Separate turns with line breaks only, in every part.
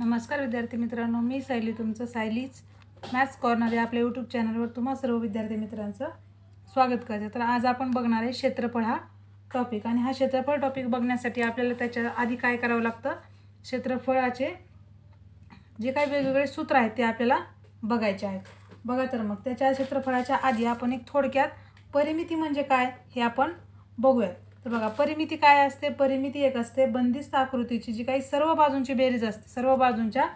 नमस्कार विद्यार्थी मित्रांनो मी सायली तुमचं सायलीच मॅथ्स कॉर्नर या आपल्या यूट्यूब चॅनलवर तुम्हा सर्व विद्यार्थी मित्रांचं स्वागत करते. तर आज आपण बघणार आहे क्षेत्रफळ हा टॉपिक आणि हा क्षेत्रफळ टॉपिक बघण्यासाठी आपल्याला त्याच्या आधी काय करावं लागतं? क्षेत्रफळाचे जे काही वेगवेगळे सूत्र आहेत ते आपल्याला बघायचे आहेत. बघा तर मग त्याच्या क्षेत्रफळाच्या आधी आपण एक थोडक्यात परिमिती म्हणजे काय हे आपण बघूयात. तर बघा परिमिती काय असते? परिमिती एक असते. बंदिस्त आकृतीची जी काही सर्व बाजूंची बेरीज असते सर्व बाजूंच्या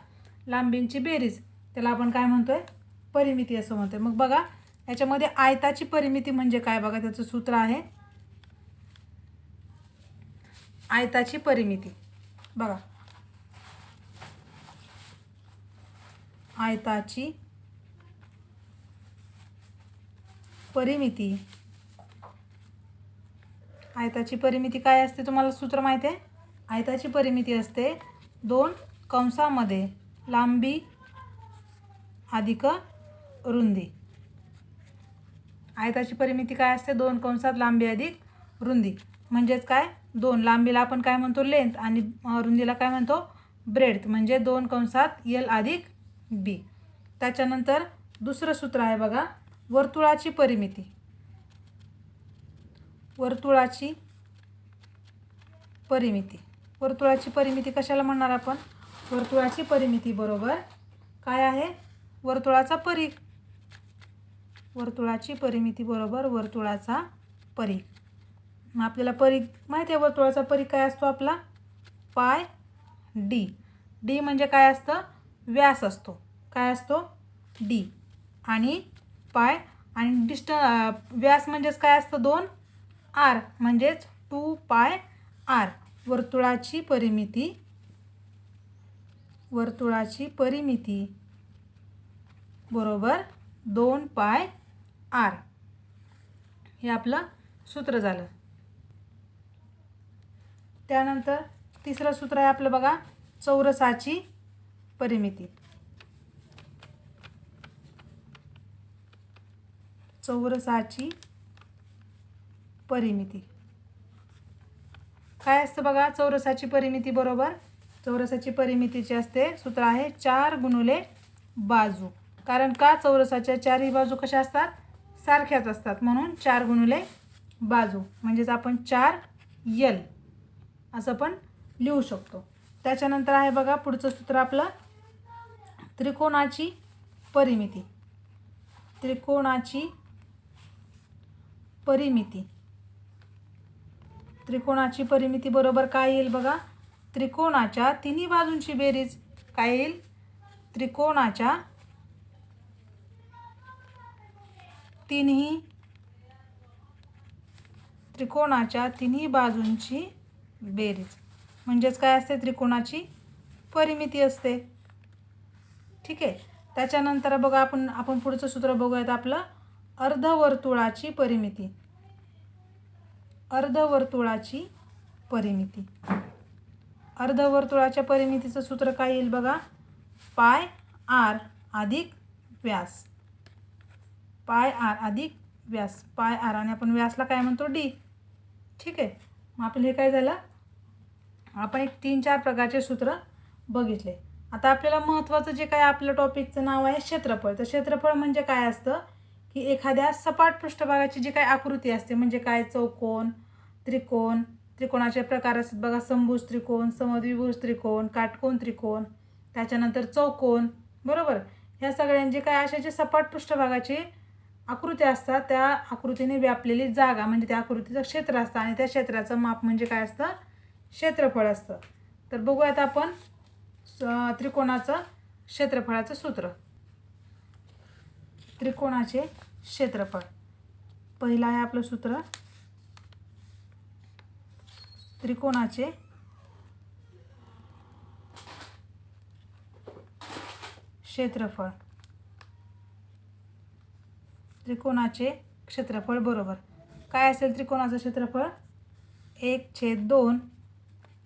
लांबींची बेरीज त्याला आपण काय म्हणतोय? परिमिती असं म्हणतोय. मग बघा याच्यामध्ये आयताची परिमिती म्हणजे काय? बघा त्याचं सूत्र आहे. आयताची परिमिती. बघा. आयताची परिमिती. आयताची परिमिती काय असते तुम्हाला सूत्र माहिती आहे? आयताची परिमिती असते दोन कंसामध्ये लांबी अधिक रुंदी. आयताची परिमिती काय असते? दोन कंसात लांबी अधिक रुंदी. म्हणजेच काय? दोन. लांबीला आपण काय म्हणतो? लेंथ. आणि रुंदीला काय म्हणतो? ब्रेड म्हणजे दोन कंसात यल अधिक बी. त्याच्यानंतर दुसरं सूत्र आहे बघा. वर्तुळाची परिमिती. वर्तुळाची परिमिती. वर्तुळाची परिमिती कशाला म्हणणार आपण? वर्तुळाची परिमिती बरोबर काय आहे? वर्तुळाचा परीख वर्तुळाची परिमिती बरोबर वर्तुळाचा परीख आपल्याला परीख माहिती आहे वर्तुळाचा परीख काय असतो आपला? पाय डी डी म्हणजे काय असतं? व्यास असतो. काय असतो? डी आणि पाय आणि डिस्ट व्यास म्हणजेच काय असतं दोन? आर म्हणजेच टू पाय आर. वर्तुळाची परिमिती. वर्तुळाची परिमिती. बरोबर दोन पाय आर. हे आपलं सूत्र झालं. त्यानंतर तिसरं सूत्र आहे आपलं बघा चौरसाची परिमिती. चौरसाची परिमिती. काय असतं बघा? चौरसाची परिमिती बरोबर? चौरसाची परिमितीची असते सूत्र आहे चार गुणुले बाजू. कारण का चौरसाच्या चारही बाजू कशा असतात? सारख्याच असतात. म्हणून चार गुणुले बाजू. म्हणजेच आपण चार यल असं पण लिहू शकतो. त्याच्यानंतर आहे बघा पुढचं सूत्र आपलं त्रिकोणाची परिमिती. त्रिकोणाची परिमिती. त्रिकोणाची परिमिती बरोबर काय येईल बघा? त्रिकोणाच्या तिन्ही बाजूंची बेरीज काय येईल? त्रिकोणाच्या तिन्ही त्रिकोणाच्या तिन्ही बाजूंची बेरीज. म्हणजेच काय असते? त्रिकोणाची परिमिती असते. ठीक आहे? त्याच्यानंतर बघा आपण आपण पुढचं सूत्र बघूयात आपलं. अर्धवर्तुळाची परिमिती. अर्धवर्तुळाची परिमिती. अर्धवर्तुळाच्या परिमितीचं सूत्र काय येईल बघा? पाय आर अधिक व्यास. पाय आर अधिक व्यास. पाय आर आणि आपण व्यासला काय म्हणतो? डी. ठीक आहे. मग आपलं हे काय झालं? आपण एक तीन चार प्रकारचे सूत्र बघितले. आता आपल्याला महत्त्वाचं जे काय आपलं टॉपिकचं नाव आहे क्षेत्रफळ. तर क्षेत्रफळ म्हणजे काय असतं? की एखाद्या सपाट पृष्ठभागाची जी काही आकृती असते म्हणजे काय? चौकोन त्रिकोण त्रिकोणाचे प्रकार असतात बघा. संभुज त्रिकोण समद्विभुज त्रिकोण काटकोन त्रिकोण त्याच्यानंतर चौकोन बरोबर? ह्या सगळ्यांचे काय अशा जे सपाट पृष्ठभागाची आकृती असतात त्या आकृतीने व्यापलेली जागा म्हणजे त्या आकृतीचं क्षेत्र असतं आणि त्या क्षेत्राचं माप म्हणजे काय असतं? क्षेत्रफळ असतं. तर बघूयात आपण स- त्रिकोणाचं क्षेत्रफळाचं सूत्र. त्रिकोणाचे क्षेत्रफळ. पहिलं आहे आपलं सूत्र. त्रिकोणाचे क्षेत्रफळ. त्रिकोणाचे क्षेत्रफळ बरोबर. काय असेल त्रिकोणाचं क्षेत्रफळ? एक छेद दोन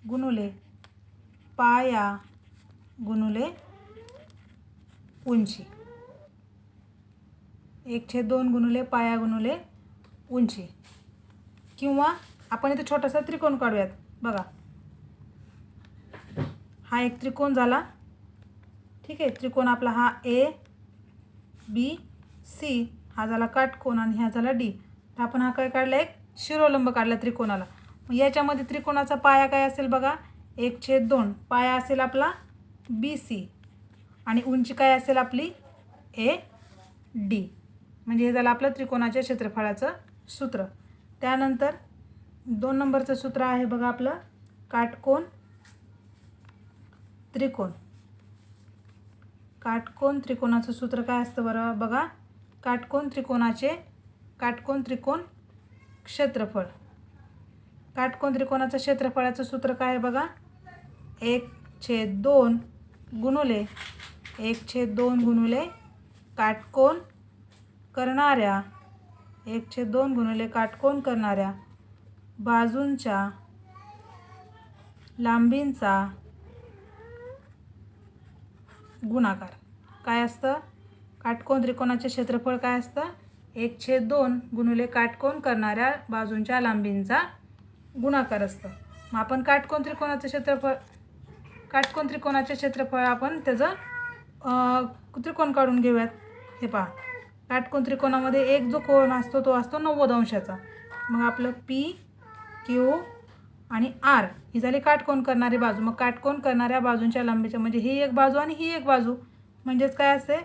गुणुले पाया गुणुले उंची. एक छेद दोन गुणुले पाया गुणुले उंची. किंवा आपण इथे छोटासा त्रिकोण काढूयात. बघा. हा एक त्रिकोण झाला. ठीक आहे? त्रिकोण आपला हा ए बी सी हा झाला काटकोन आणि हा झाला डी तर आपण हा काय काढला? एक शिरोलंब काढला त्रिकोणाला. मग याच्यामध्ये त्रिकोणाचा पाया काय असेल बघा? एक छेद दोन. पाया असेल आपला बी सी आणि उंची काय असेल आपली? ए डी म्हणजे हे झालं आपलं त्रिकोणाच्या क्षेत्रफळाचं सूत्र. त्यानंतर दोन नंबरचं सूत्र आहे बघा आपलं काटकोन त्रिकोण. काटकोन त्रिकोणाचं सूत्र काय असतं बरं? बघा काटकोन त्रिकोणाचे काटकोन त्रिकोण क्षेत्रफळ. काटकोन त्रिकोणाचं क्षेत्रफळाचं सूत्र काय आहे बघा? एक छेद दोन गुणुले. एक छेद दोन गुणुले काटकोन करणाऱ्या एकशे दोन गुणिले काटकोन करणाऱ्या बाजूंच्या लांबींचा गुणाकार. काय असतं? काटकोन त्रिकोणाचे क्षेत्रफळ काय असतं? एक दोन गुणुले काटकोन करणाऱ्या बाजूंच्या लांबींचा गुणाकार असतं. मग आपण काटकोन त्रिकोणाचं क्षेत्रफळ काटकोन त्रिकोणाचे क्षेत्रफळ आपण त्याचं त्रिकोण काढून घेऊयात. हे पहा. काटकोन त्रिकोणामध्ये एक जो कोण असतो तो असतो नव्वद अंशाचा. मग आपलं पी क्यू आणि आर ही झाली काटकोन करणारी बाजू. मग काटकोन करणाऱ्या बाजूंच्या लांबीच्या म्हणजे ही एक बाजू आणि ही एक बाजू. म्हणजेच काय असते?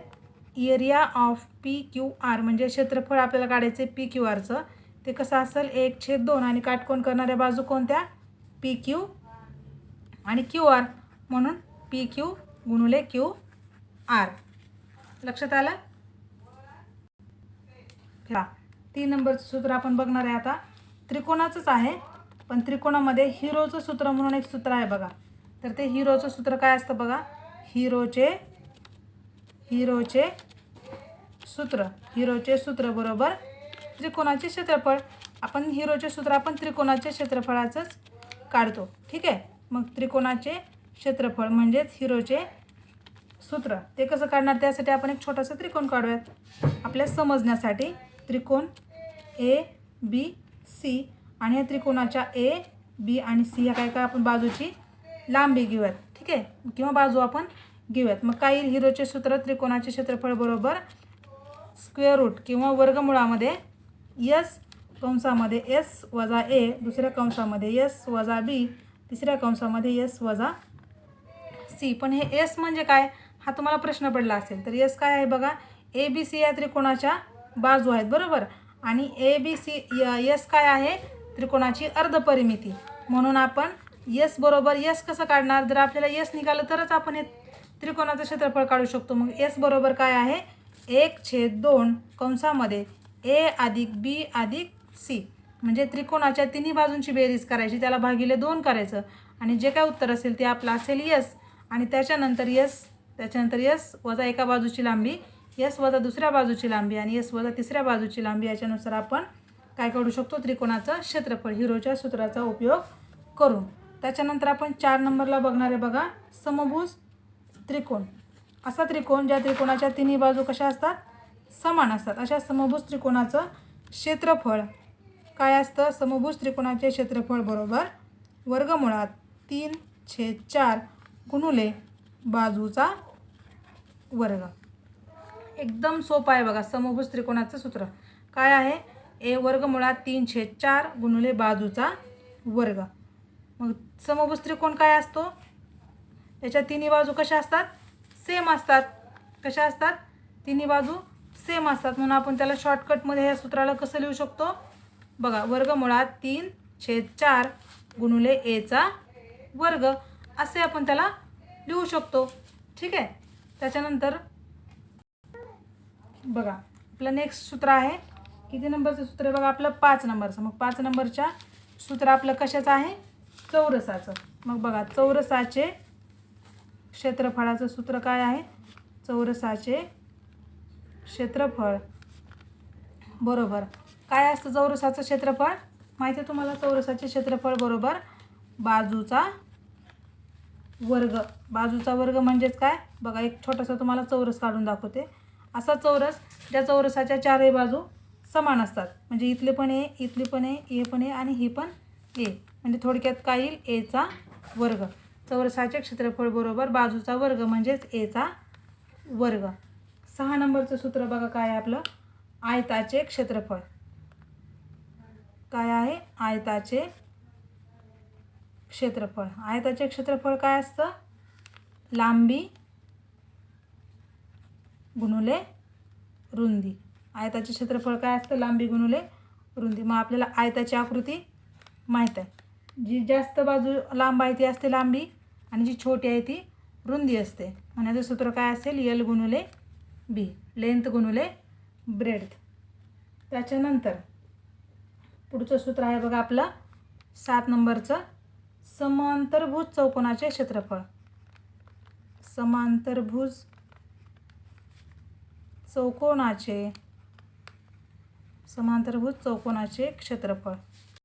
Area of P Q R म्हणजे क्षेत्रफळ आपल्याला काढायचं पी क्यू आरचं ते कसं असेल? एक छेद दोन आणि काटकोन करणाऱ्या बाजू कोणत्या? पी क्यू आणि क्यू आर म्हणून पी क्यू गुणुले क्यू आर लक्षात आलं? हा तीन नंबरचं सूत्र आपण बघणार आहे आता. त्रिकोणाचंच आहे पण त्रिकोणामध्ये हिरोचं सूत्र म्हणून एक सूत्र आहे बघा. तर ते हिरोचं सूत्र काय असतं बघा? हिरोचे हिरोचे सूत्र. हिरोचे सूत्र बरोबर त्रिकोणाचे क्षेत्रफळ. आपण हिरोचे सूत्र आपण त्रिकोणाच्या क्षेत्रफळाचंच काढतो. ठीक आहे? मग त्रिकोणाचे क्षेत्रफळ म्हणजेच हिरोचे सूत्र. ते कसं काढणार? त्यासाठी आपण एक छोटासा त्रिकोण काढूयात. आपल्या समजण्यासाठी. त्रिकोण ए बी सी. आणि या त्रिकोणाच्या ए बी आणि सी या काय काय आपण बाजूची लांबी घेऊयात. ठीक आहे? किंवा बाजू आपण घेऊयात. मग काही हिरोचे सूत्र त्रिकोणाचे क्षेत्रफळ बरोबर स्क्वेअर रूट किंवा वर्गमुळामध्ये यस कंसामध्ये एस वजा ए दुसऱ्या कंसामध्ये यस वजा बी तिसऱ्या कंसामध्ये यस वजा सी पण हे एस म्हणजे काय? हा तुम्हाला प्रश्न पडला असेल. तर एस काय आहे बघा? ए बी सी या त्रिकोणाच्या बाजू आहेत बरोबर? आणि ए बी सी यस काय आहे? त्रिकोणाची अर्धपरिमिती म्हणून आपण यस बरोबर यस कसं काढणार? जर आपल्याला यस निघालं तरच आपण हे त्रिकोणाचं क्षेत्रफळ काढू शकतो. मग यस बरोबर काय आहे? एक छेद दोन कंसामध्ये ए अधिक बी अधिक सी म्हणजे त्रिकोणाच्या तिन्ही बाजूंची बेरीज करायची त्याला भागिले दोन करायचं. आणि जे काय उत्तर असेल ते आपलं असेल यस आणि त्याच्यानंतर यस त्याच्यानंतर यस वजा एका बाजूची लांबी यस वजा दुसऱ्या बाजूची लांबी आणि यस वजा तिसऱ्या बाजूची लांबी याच्यानुसार आपण काय काढू शकतो? त्रिकोणाचं क्षेत्रफळ. हिरोच्या सूत्राचा उपयोग करून. त्याच्यानंतर आपण चार नंबरला बघणारे बघा. समभुज त्रिकोण. असा त्रिकोण ज्या त्रिकोणाच्या तिन्ही बाजू कशा असतात? समान असतात. अशा समभुज त्रिकोणाचं क्षेत्रफळ काय असतं? समभुज त्रिकोणाचे क्षेत्रफळ बरोबर वर्गमुळात तीन छेद चार गुणुले बाजूचा वर्ग. एकदम सोपं आहे बघा समभुज त्रिकोणाचं सूत्र. काय आहे? ए वर्गमुळात तीन छेद चार गुणुले बाजूचा वर्ग. मग समभुज त्रिकोण काय असतो? त्याच्या तिन्ही बाजू कशा असतात? सेम असतात. कशा असतात? तिन्ही बाजू सेम असतात. म्हणून आपण त्याला शॉर्टकटमध्ये ह्या सूत्राला कसं लिहू शकतो? बघा वर्गमुळात तीन छेद चार गुणुले एचा वर्ग. असे आपण त्याला लिहू शकतो. ठीक आहे? त्याच्यानंतर बघा आपलं नेक्स्ट सूत्र आहे. किती नंबरचं सूत्र आहे? बघा आपलं पाच नंबरचं. मग पाच नंबरच्या सूत्र आपलं कशाचं आहे? चौरसाचं. मग बघा चौरसाचे क्षेत्रफळाचं सूत्र काय आहे? चौरसाचे क्षेत्रफळ. बरोबर. काय असतं चौरसाचं क्षेत्रफळ? माहिती आहे तुम्हाला? चौरसाचे क्षेत्रफळ बरोबर बाजूचा वर्ग. बाजूचा वर्ग म्हणजेच काय? बघा एक छोटासा तुम्हाला चौरस काढून दाखवते. असा चौरस ज्या चौरसाच्या चारही बाजू समान असतात. म्हणजे इथले पण ए इथले पण ए ए पण ए आणि ही पण ए. म्हणजे थोडक्यात काय येईल? एचा वर्ग. चौरसाचे क्षेत्रफळ बरोबर बाजूचा वर्ग म्हणजेच एचा वर्ग. सहा नंबरचं सूत्र बघा काय आहे आपलं? आयताचे क्षेत्रफळ. काय आहे? आयताचे क्षेत्रफळ. आयताचे क्षेत्रफळ काय असतं? लांबी गुणुले रुंदी. आयताचे क्षेत्रफळ काय असतं? लांबी गुणुले रुंदी. मग आपल्याला आयताची आकृती माहीत आहे. जी जास्त बाजू लांब आहे ती असते लांबी आणि जी छोटी आहे ती रुंदी असते. म्हणायचं सूत्र काय असेल? यल गुणुले बी लेंथ गुणुले ब्रेड त्याच्यानंतर पुढचं सूत्र आहे बघा आपलं सात नंबरचं समांतरभुज चौकोनाचे क्षेत्रफळ. समांतरभुज चौकोनाचे समांतरभूत चौकोनाचे क्षेत्रफळ.